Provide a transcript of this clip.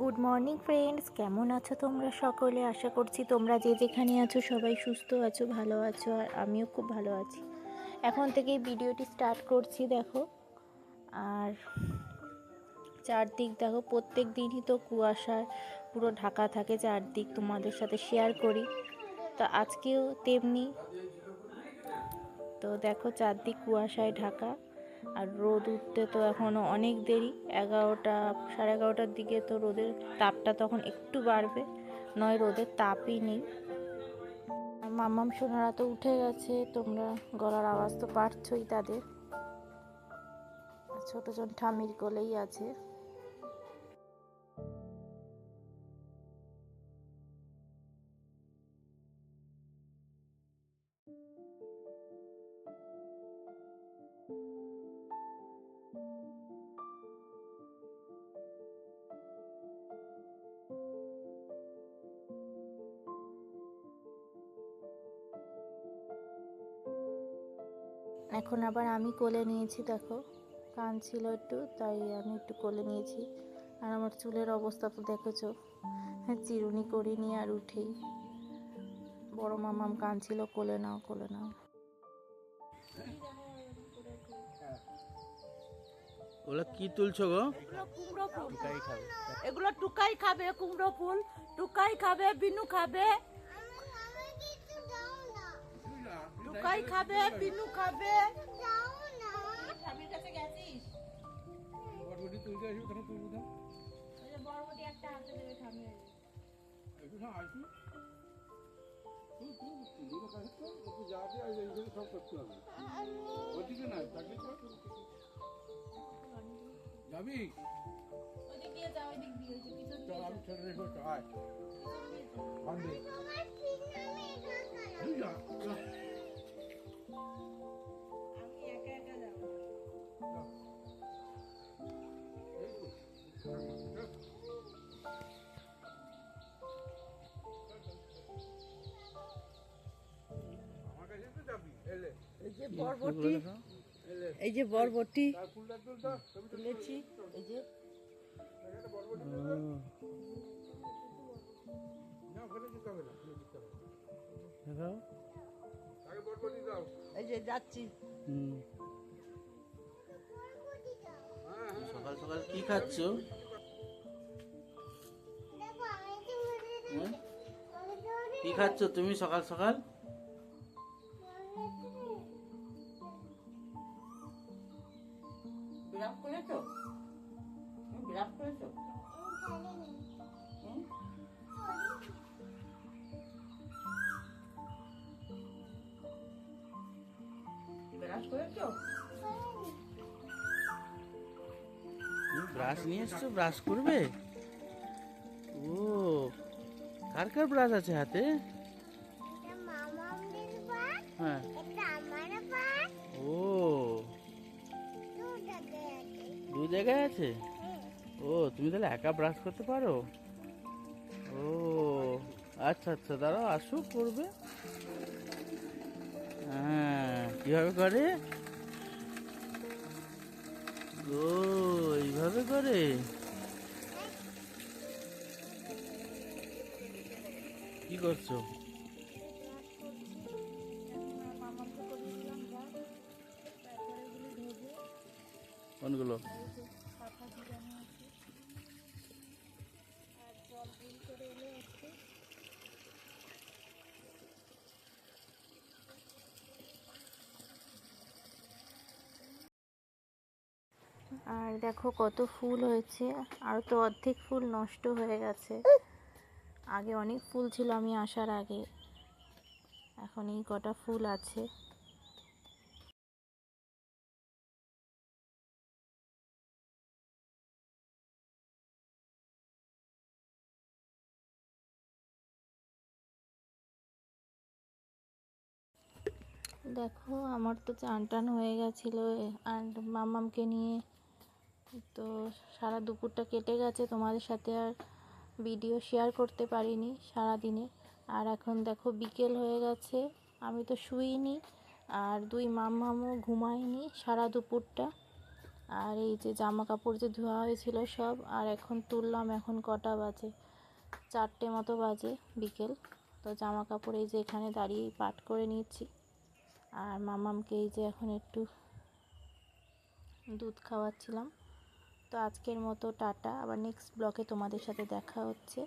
Good morning friends কেমন আছো তোমরা সকলে? আশা করছি তোমরা যে যেখানে আছো সবাই সুস্থ আছো, ভালো আছো, আর আমিও খুব ভালো আছি। এখন থেকেই ভিডিওটি স্টার্ট করছি, দেখো। আর চারদিক, দেখো, প্রত্যেক দিনই তো কুয়াশায় পুরো ঢাকা থাকে, চারদিক তোমাদের সাথে শেয়ার করি। তো আজকেও তেমনি, তো দেখো চারদিক কুয়াশায় ঢাকা। আর রোদ উঠতে তো এখনও অনেক দেরি। এগারোটা, সাড়ে এগারোটার দিকে তো রোদের তাপটা তখন একটু বাড়বে, নয় রোদের তাপই নেই। আর মাম্মাম সোনারা তো উঠে গেছে, তোমরা গলার আওয়াজ তো পাচ্ছই তাদের। ছোটজন ঠামির কোলেই আছে। এখন আবার আমি কোলে নিয়েছি দেখো। কান ছিল একটু তাই আমি একটু কোলে নিয়েছি। আর আমার চুলের অবস্থা তো দেখেছ। হ্যাঁ চিরুনি করিনি আর উঠেই। বড় মামাম কান ছিল কোলে নাও কোলে নাও। ওগুলো কি তুলছো গো? কুমড়ো ফুল। এগুলো টুকাই খাবে কুমড়ো ফুল। টুকাই খাবে বিনু খাবে। টুকাই খাবে? বিনু খাবে। যাবি? আমি ছেড়ে রেখে আয়। আমার কাছে তো যাবি এই যে বরবটি এই যে বরবটি তার তুল তো ছবি তুলেছি। এই যে। না যে যাচ্ছি। হুম। হ্যাঁ হ্যাঁ সকাল সকাল কি খাচ্ছ? হুম? কি খাচ্ছ তুমি সকাল সকাল? বিরাট করেছ তুমি করেছ? ব্রাশ নিয়ে এসছো ব্রাশ করবে? ও কার কার ব্রাশ আছে হাতে? হ্যাঁ। ও। দু জায়গায় আছে। ও তুমি তাহলে একা ব্রাশ করতে পারো? ও আচ্ছা আচ্ছা দাঁড়াও আসুক করবে। হ্যাঁ কীভাবে করে? ও এইভাবে করে? কি করছ? কোনগুলো? আর দেখো কত ফুল হয়েছে। আর তো অর্ধেক ফুল নষ্ট হয়ে গেছে। আগে অনেক ফুল ছিল আমি আসার আগে। এখন এই কটা ফুল আছে। দেখো, আমার তো চান টান হয়ে গেছিল আর মামামকে নিয়ে তো সারা দুপুরটা কেটে গেছে, তোমাদের সাথে আর ভিডিও শেয়ার করতে পারিনি সারা দিনে আর এখন দেখো বিকেল হয়ে গেছে, আমি তো শুইনি আর দুই মামামও ঘুমায়নি সারা দুপুরটা। আর এই যে জামা কাপড় যে ধোয়া হয়েছিল সব, আর এখন তুললাম এখন কটা বাজে? চারটে মতো বাজে বিকেল। তো জামা কাপড় এই যে এখানে দাঁড়িয়ে পাট করে নিচ্ছি। আর মামামকে এই যে এখন একটু দুধ খাওয়াচ্ছিলাম। তো আজকের মতো টাটা। আবার নেক্সট ব্লকে তোমাদের সাথে দেখা হচ্ছে।